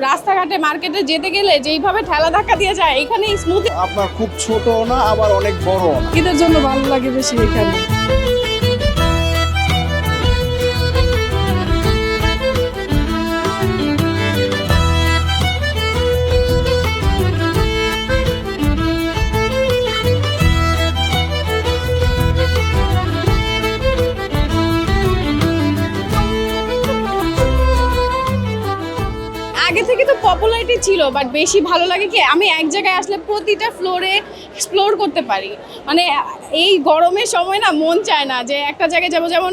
রাস্তাঘাটে মার্কেটে যেতে গেলে যেইভাবে ঠেলা ধাক্কা দিয়ে যায় এখানে স্মুথ আপনার খুব ছোট না আবার অনেক বড় না। ঈদের জন্য ভালো লাগে বেশি এখানে। আগে তো পপুলারিটি ছিল বাট বেশি ভালো লাগে কি? আমি এক জায়গায় আসলে প্রতিটা ফ্লোরে এক্সপ্লোর করতে পারি। মানে এই গরমের সময় না মন চায় না যে একটা জায়গায় যাব, যেমন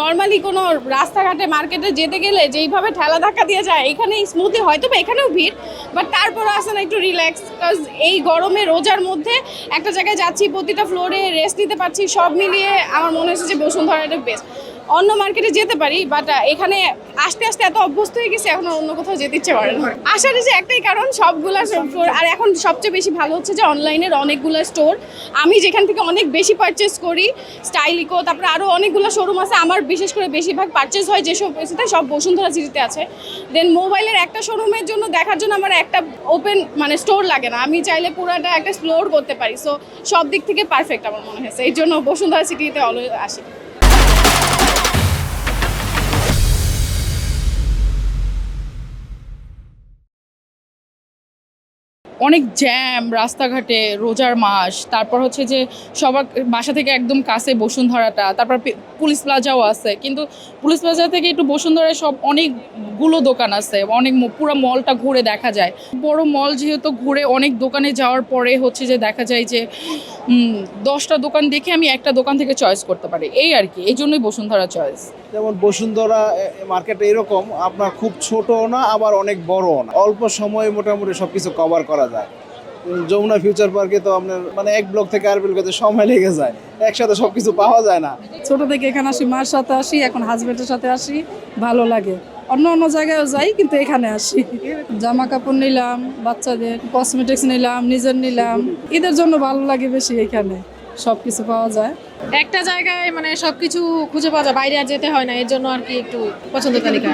নর্মালি কোনো রাস্তাঘাটে মার্কেটে যেতে গেলে যেইভাবে ঠেলা ধাক্কা দিয়ে যায় এখানে স্মুথলি হয়তো বা এখানেও ভিড় বাট তারপরে আসে না একটু রিল্যাক্স বিকজ এই গরমে রোজার মধ্যে একটা জায়গায় যাচ্ছি, প্রতিটা ফ্লোরে রেস্ট নিতে পারছি, সব মিলিয়ে আমার মনে হচ্ছে যে বসুন্ধরাটা বেস্ট অন্য মার্কেটে যেতে পারি বাট এখানে আস্তে আস্তে এত অভ্যস্ত হয়ে গেছে, এখন অন্য কোথাও যেতে ইচ্ছে করে না। আসার যে একটাই কারণ, সবগুলা আর এখন সবচেয়ে বেশি ভালো হচ্ছে যে অনলাইনের অনেকগুলো স্টোর আমি যেখান থেকে অনেক বেশি পারচেস করি স্টাইলিকো তারপরে আরও অনেকগুলো শোরুম আছে, আমার বিশেষ করে বেশিরভাগ পারচেস হয় যেসব সিটিতে সব বসুন্ধরা সিটিতে আছে। দেন মোবাইলের একটা শোরুমের জন্য দেখার জন্য আমার একটা ওপেন মানে স্টোর লাগে না। আমি চাইলে পুরোটা একটা এক্সপ্লোর করতে পারি। সো সব দিক থেকে পারফেক্ট আমার মনে হয়েছে। এই জন্য বসুন্ধরা সিটিতে অলওয়েজ আসি। অনেক জ্যাম রাস্তাঘাটে রোজার মাস, তারপর হচ্ছে যে সবার বাসা থেকে একদম কাছে বসুন্ধরাটা, তারপর পুলিশ প্লাজাও আছে, কিন্তু পুলিশ প্লাজা থেকে একটু বসুন্ধরায় সব অনেকগুলো দোকান আছে, অনেক পুরো মলটা ঘুরে দেখা যায়। বড় মল যেহেতু ঘুরে অনেক দোকানে যাওয়ার পরে হচ্ছে যে দেখা যায় যে দশটা দোকান দেখে আমি একটা দোকান থেকে চয়েস করতে পারি, এই আর কি, এই জন্যই বসুন্ধরা চয়েস যেমন বসুন্ধরা মার্কেট এরকম, আপনার খুব ছোট না, আবার অনেক বড় না। অল্প সময়ে মোটামুটি সবকিছু কভার করা যায় যমুনা ফিউচার পার্কে তো আপনার মানে এক ব্লক থেকে আর ব্লকে সময় লেগে যায়। একসাথে সবকিছু পাওয়া যায় না। ছোট থেকে এখানে আসি, মার সাথে আসি, এখন হাজবেন্ডের সাথে আসি, ভালো লাগে। অন্য অন্য জায়গায়ও যাই, কিন্তু এখানে আসি। জামা কাপড় নিলাম, বাচ্চাদের কসমেটিক্স নিলাম, নিজের নিলাম। এদের জন্য ভালো লাগে বেশি এখানে। সব কিছু পাওয়া যায়। একটা জায়গায় মানে সবকিছু খুঁজে পাওয়া যায় বাইরে আর যেতে হয় না এর জন্য আর কি একটু পছন্দের তালিকা।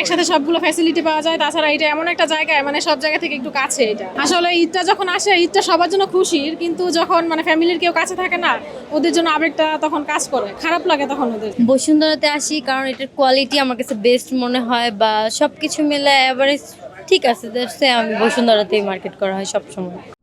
একসাথে সবগুলো ফ্যাসিলিটি পাওয়া যায় তাছাড়া এটা এমন একটা জায়গায় মানে সব জায়গা থেকে একটু কাছে এটা। আসলে ঈদটা যখন আসে ঈদটা সবার জন্য খুশির কিন্তু যখন মানে ফ্যামিলির কেউ কাছে থাকে না ওদের জন্য আবেগটা তখন কাজ করে খারাপ লাগে তখন ওদের। বসুন্ধরাতে আসি কারণ এটার কোয়ালিটি আমার কাছে বেস্ট মনে হয় বা সব কিছু মিলে এভারেজ ঠিক আছে আমি বসুন্ধরাতেই মার্কেট করা হয় সবসময়।